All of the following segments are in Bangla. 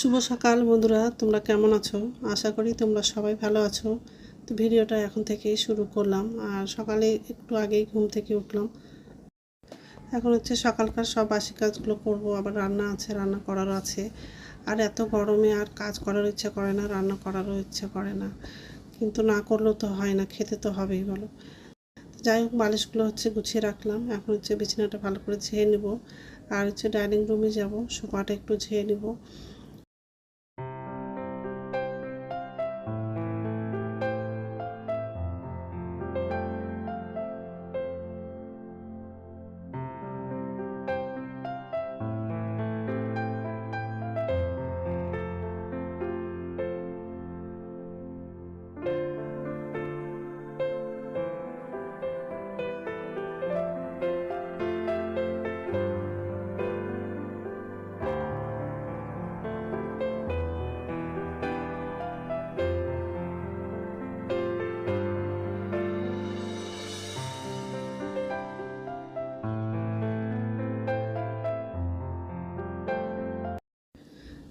শুভ সকাল বন্ধুরা, তোমরা কেমন আছো? আশা করি তোমরা সবাই ভালো আছো। তো ভিডিওটা এখন থেকেই শুরু করলাম, আর সকালে একটু আগেই ঘুম থেকে উঠলাম। এখন হচ্ছে সকালকার সব বাসি কাজগুলো করব, আবার রান্না আছে, রান্না করারও আছে। আর এত গরমে আর কাজ করার ইচ্ছা করে না, রান্না করারও ইচ্ছা করে না। কিন্তু না করলেও তো হয় না, খেতে তো হবেই বলো। যাই হোক, বালিশগুলো হচ্ছে গুছিয়ে রাখলাম। এখন হচ্ছে বিছানাটা ভালো করে ঝেয়ে নেব। আর হচ্ছে ডাইনিং রুমে যাব, সোফাটা একটু ঝেয়ে নেব।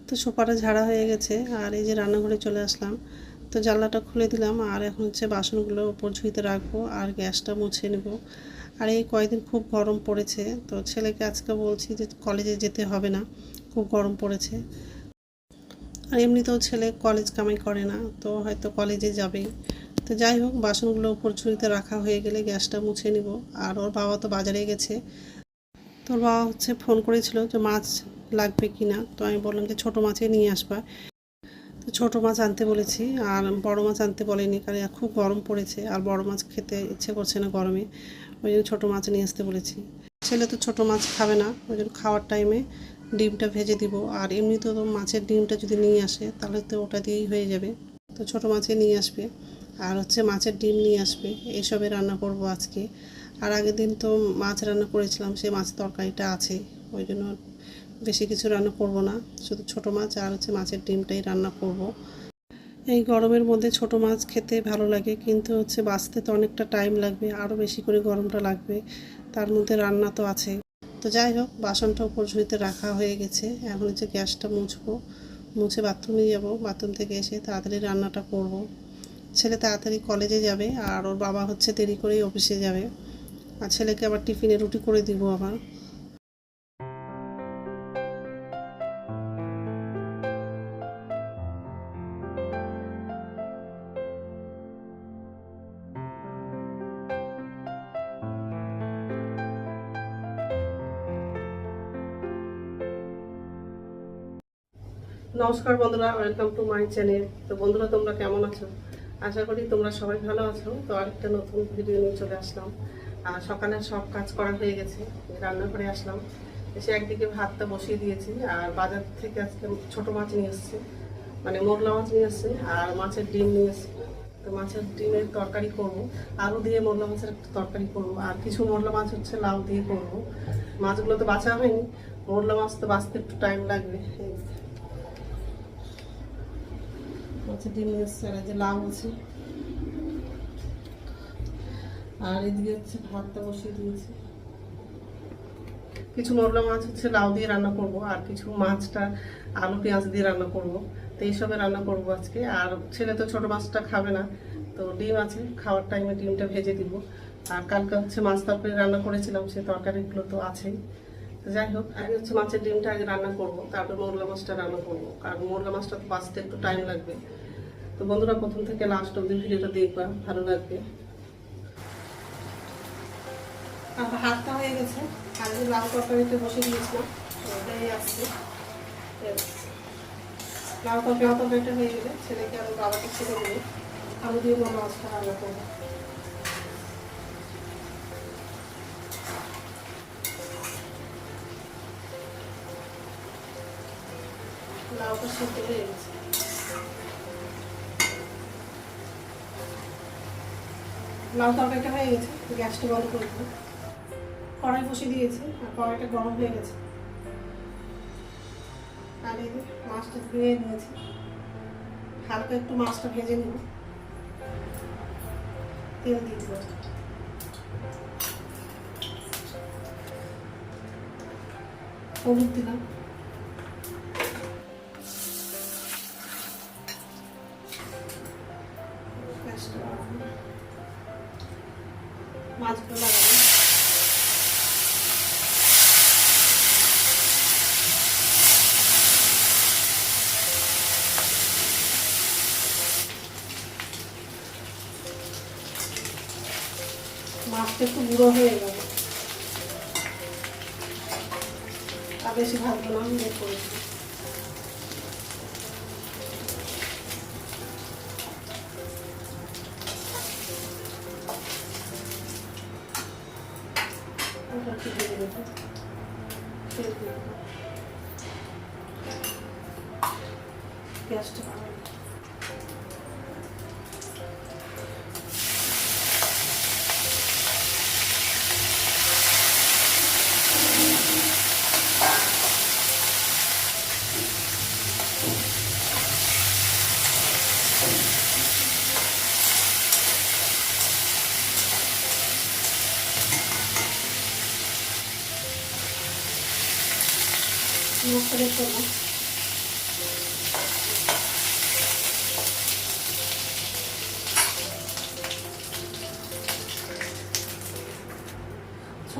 তো সোফাটা ঝাড়া হয়ে গেছে, আর এই যে রান্নাঘরে চলে আসলাম। তো জানলাটা খুলে দিলাম, আর এখন হচ্ছে বাসনগুলো ওপর ঝুঁইতে রাখব, আর গ্যাসটা মুছে নেব। আর এই কয়েকদিন খুব গরম পড়েছে, তো ছেলেকে আজকে বলছি যে কলেজে যেতে হবে না, খুব গরম পড়েছে। আর এমনিতেও ছেলে কলেজ কামাই করে না, তো হয়তো কলেজে যাবেই। তো যাই হোক, বাসনগুলো ওপর ঝুড়িতে রাখা হয়ে গেলে গ্যাসটা মুছে নিব, আর ওর বাবা তো বাজারে গেছে। তোর বাবা হচ্ছে ফোন করেছিল যে মাছ লাগবে কি না? তো আমি বললাম যে ছোটো মাছে নিয়ে আসবা। তো ছোটো মাছ আনতে বলেছি আর বড় মাছ আনতে বলেনি কারণ খুব গরম পড়েছে আর বড় মাছ খেতে ইচ্ছে করছে না গরমে। ওই জন্য ছোটো মাছ নিয়ে আসতে বলেছি। ছেলে তো ছোটো মাছ খাবে না, ওই জন্য খাওয়ার টাইমে ডিমটা ভেজে দিব। আর এমনিতেও তো মাছের ডিমটা যদি নিয়ে আসে তাহলে তো ওটা দিয়েই হয়ে যাবে। তো ছোটো মাছে নিয়ে আসবে আর হচ্ছে মাছের ডিম নিয়ে আসবে। এইসবে রান্না করব আজকে। আর আগের দিন তো মাছ রান্না করেছিলাম, সে মাছ তরকারিটা আছে। ওই জন্য বেশি কিছু রান্না করব না। শুধু ছোটো মাছ আর হচ্ছে মাছের ডিমটাই রান্না করব। এই গরমের মধ্যে ছোট মাছ খেতে ভালো লাগে, কিন্তু হচ্ছে বাঁচতে তো অনেকটা টাইম লাগবে আরও বেশি করে গরমটা লাগবে। তার মধ্যে রান্না তো আছে তো যাই হোক, বাসনটা উপর ঝুড়িতে রাখা হয়ে গেছে। এখন হচ্ছে গ্যাসটা মুছবো। মুছে বাথরুমে যাব। বাথরুম থেকে এসে তাড়াতাড়ি রান্নাটা করব। ছেলে তাড়াতাড়ি কলেজে যাবে আর ওর বাবা হচ্ছে দেরি করেই অফিসে যাবে। আর ছেলেকে আবার টিফিনে রুটি করে দিব আবার। নমস্কার বন্ধুরা ওয়েলকাম টু মাই চ্যানেল তো বন্ধুরা, তোমরা কেমন আছো? আশা করি তোমরা সবাই ভালো আছো। তো আরেকটা নতুন ভিডিও নিয়ে চলে আসলাম। আর সকালে সব কাজ করা হয়ে গেছে রান্না করে আসলাম। এসে একদিকে ভাতটা বসিয়ে দিয়েছি, আর বাজার থেকে আজকে ছোট মাছ নিয়ে এসেছে। মানে মোরলা মাছ নিয়ে এসছে, আর মাছের ডিম নিয়ে এসছে। তো মাছের ডিমের তরকারি করব। আলু দিয়ে মোরলা মাছের তরকারি করব, আর কিছু মোরলা মাছ হচ্ছে লাউ দিয়ে করব। মাছগুলো তো বাছা হয়নি মোরলা মাছ তো বাঁচতে একটু টাইম লাগবে। মাছের ডিম এসছে আর যে লাউ আছে আর এদিকে হচ্ছে ভাতটা বসিয়ে দিয়েছি। কিছু মোরলা মাছ হচ্ছে লাউ দিয়ে রান্না করব, আর কিছু মাছটা আলু, পেঁয়াজ দিয়ে রান্না করব। তো এইসবে রান্না করব আজকে। আর ছেলে তো ছোট মাছটা খাবে না, তো ডিম আছে, খাওয়ার টাইমে ডিমটা ভেজে দিব। আর কালকে হচ্ছে মাছ তরকারি রান্না করেছিলাম, সে তরকারিগুলো তো আছেই। তো যাই হোক, আগে হচ্ছে মাছের ডিমটা আগে রান্না করব, তারপর মোরলা মাছটা রান্না করব। কারণ মোরলা মাছটা তো বাঁচতে একটু টাইম লাগবে। তো বন্ধুরা, প্রথম থেকে লাস্ট অব্দি ভিডিওটা দেখবা, ভালো লাগবে। আর হাতটা হয়ে গেছে। আর যে লাউ তরকারিতে বসে দিয়েছিলাম। ওটাই আসছে। লাউ তরকারি হয়ে গেলে ছেলেকে ওর বাবাকে ছেড়ে দিয়ে আলু দিয়ে মাছটা রান্না করব লাউটা সিদ্ধ হয়ে গেছে। লাউ তরকারিটা হয়ে গেছে, গ্যাসটা বন্ধ করে দিলাম। কড়াই বসে দিয়েছি, আর কড়াইটা গরম হয়ে গেছে। আর এই মাছটা ধুয়ে নিয়েছি। হালকা একটু মাছটা ভেজে নিব। তেল দিয়ে দেবো। হলুদ দিলাম। গ্যাসটা. মাছগুলো লাগাবো। মাছটা একটু বুড়ো হয়ে গেল। আর বেশি ভাজবো না আমি করেছি দিই। ওটা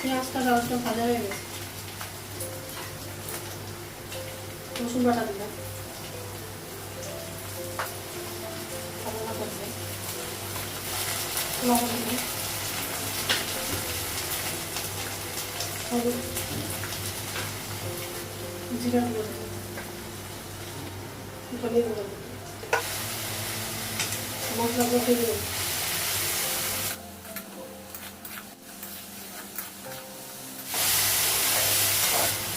পেঁয়াজটা রসটা ভাজা হয়ে গেছে। রসুন বাটা দিলাম। লবণ দিলাম জিরা দিলাম ধনে গুঁড়ো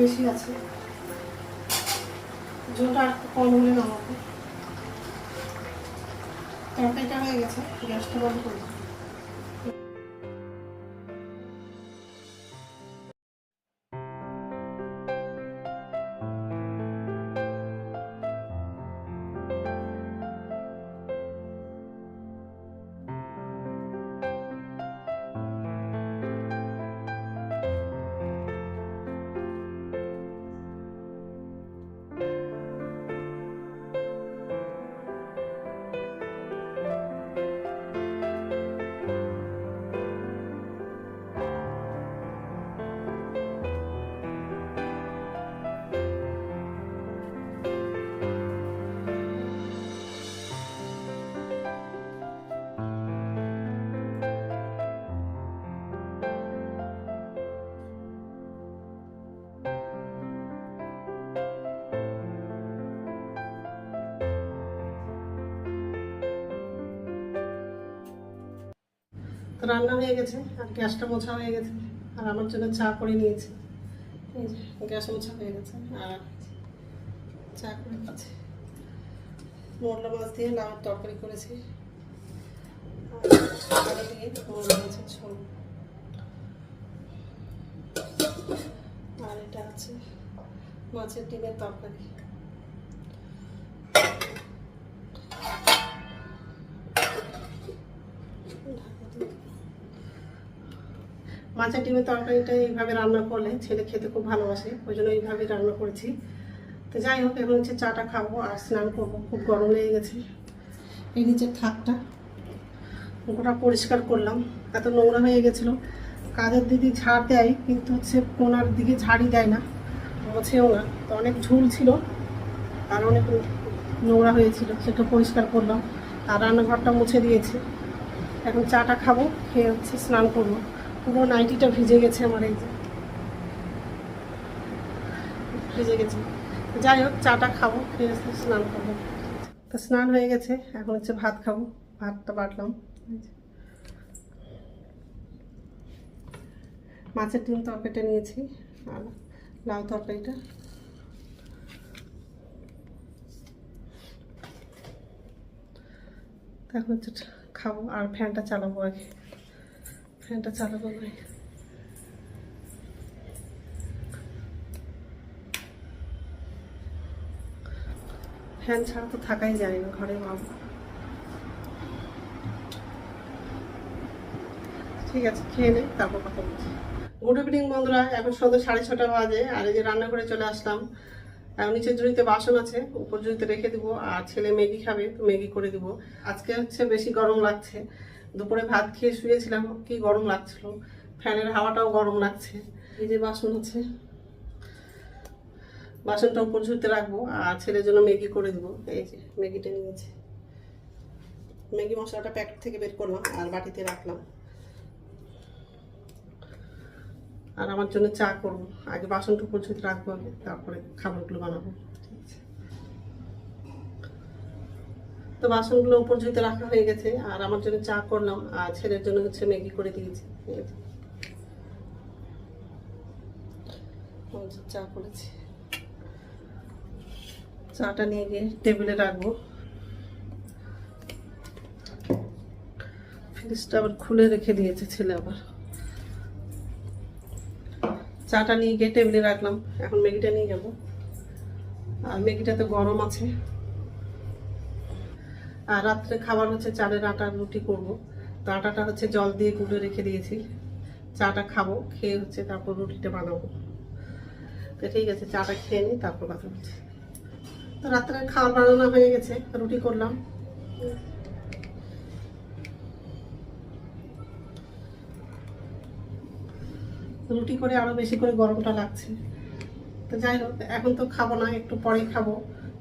বেশি আছে। জোটা আর একটু কম হলে না হবে তরকারিটা হয়ে গেছে, গ্যাসটা বন্ধ করে তো রান্না হয়ে গেছে, আর গ্যাসটা মোছা হয়ে গেছে, আর আমার জন্য চা করে নিয়েছি। গ্যাস মোছা হয়ে গেছে, আর চা করে খাচ্ছি মোরলা মাছ দিয়ে লাউয়ের তরকারি করেছি। আর আর এটা আছে মাছের ডিমের তরকারি। মাছের ডিমের তরকারিটা এইভাবে রান্না করলে ছেলে খেতে খুব ভালোবাসে, ওই জন্য এইভাবে রান্না করেছি। তো যাই হোক, এখন হচ্ছে চাটা খাব আর স্নান করব, খুব গরম লেগে গেছে। এই নিচের থাকটা। গোটা পরিষ্কার করলাম। এত নোংরা হয়ে গেছিল। কাজের দিদি ঝাড় দেয়, কিন্তু হচ্ছে কোনার দিকে ঝাড়ই দেয় না, মোছেও না। তো অনেক ঝুল ছিল, আর অনেক নোংরা হয়েছিল, সেটা পরিষ্কার করলাম। আর রান্নাঘরটা মুছে দিয়েছে। এখন চাটা খাব, খেয়ে হচ্ছে স্নান করব। পুরো নাইটিটা ভিজে গেছে আমার এই যে। ভিজে গেছে। যাই হোক, চাটা খাব স্নান করব। তো স্নান হয়ে গেছে, এখন হচ্ছে ভাত খাব, ভাতটা বাটলাম। মাছের ডিম তরকারিটা নিয়েছি, আর লাউ তরকারিটা। এখন হচ্ছে খাব, আর ফ্যানটা চালাবো আগে। ফ্যানটা চালাবো নয় ফ্যান ছাড়া তো থাকাই যায় না ঘরে বাবু ঠিক আছে, খেয়ে নে, তারপর কথা বলছি। গুড ইভিনিং বন্ধুরা, এখন সন্ধ্যে সাড়ে ছটা বাজে, আর এই যে রান্নাঘরে চলে আসলাম। নিচের জুড়িতে বাসন আছে, উপর জুড়িতে রেখে দিব, আর ছেলে ম্যাগি খাবে, তো ম্যাগি করে দিব। আজকে হচ্ছে বেশি গরম লাগছে। দুপুরে ভাত খেয়ে শুয়েছিলাম, কি গরম লাগছিল। ফ্যানের হাওয়াটাও গরম লাগছে। এই যে বাসন আছে বাসনটা উপর ঝুড়িতে রাখব, আর ছেলের জন্য ম্যাগি করে দেবো। এই যে ম্যাগিটা নিয়েছি। ম্যাগি মশলাটা প্যাকেট থেকে বের করলাম আর বাটিতে রাখলাম। আর আমার জন্য চা করব। আগে বাসনটা উপর ঝুড়িতে রাখব, আগে তারপরে খাবারগুলো বানাবো ঠিক আছে তো বাসনগুলো উপর ঝুড়িতে রাখা হয়ে গেছে, আর আমার জন্য চা করলাম, আর ছেলের জন্য হচ্ছে ম্যাগি করে দিয়েছি। চা করেছি। চাটা নিয়ে গিয়ে টেবিলে রাখব। ফ্রিজটা আবার খুলে রেখে দিয়েছে ছেলে আবার। চাটা নিয়ে গিয়ে টেবিলে রাখলাম, এখন ম্যাগিটা নিয়ে যাব। আর ম্যাগিটা তো গরম আছে। আর রাত্রে খাবার হচ্ছে চালের আটার রুটি করব। তো আটাটা হচ্ছে জল দিয়ে গুলে রেখে দিয়েছি। চাটা খাব, খেয়ে হচ্ছে তারপর রুটিটা বানাবো। তো ঠিক আছে, চাটা খেয়ে নিই, তারপর কথা বলছি তো রাত্রে খাবার বানানো হয়ে গেছে, রুটি করলাম। রুটি করে আরও বেশি করে গরমটা লাগছে। তো যাই হোক, এখন তো খাব না, একটু পরে খাব।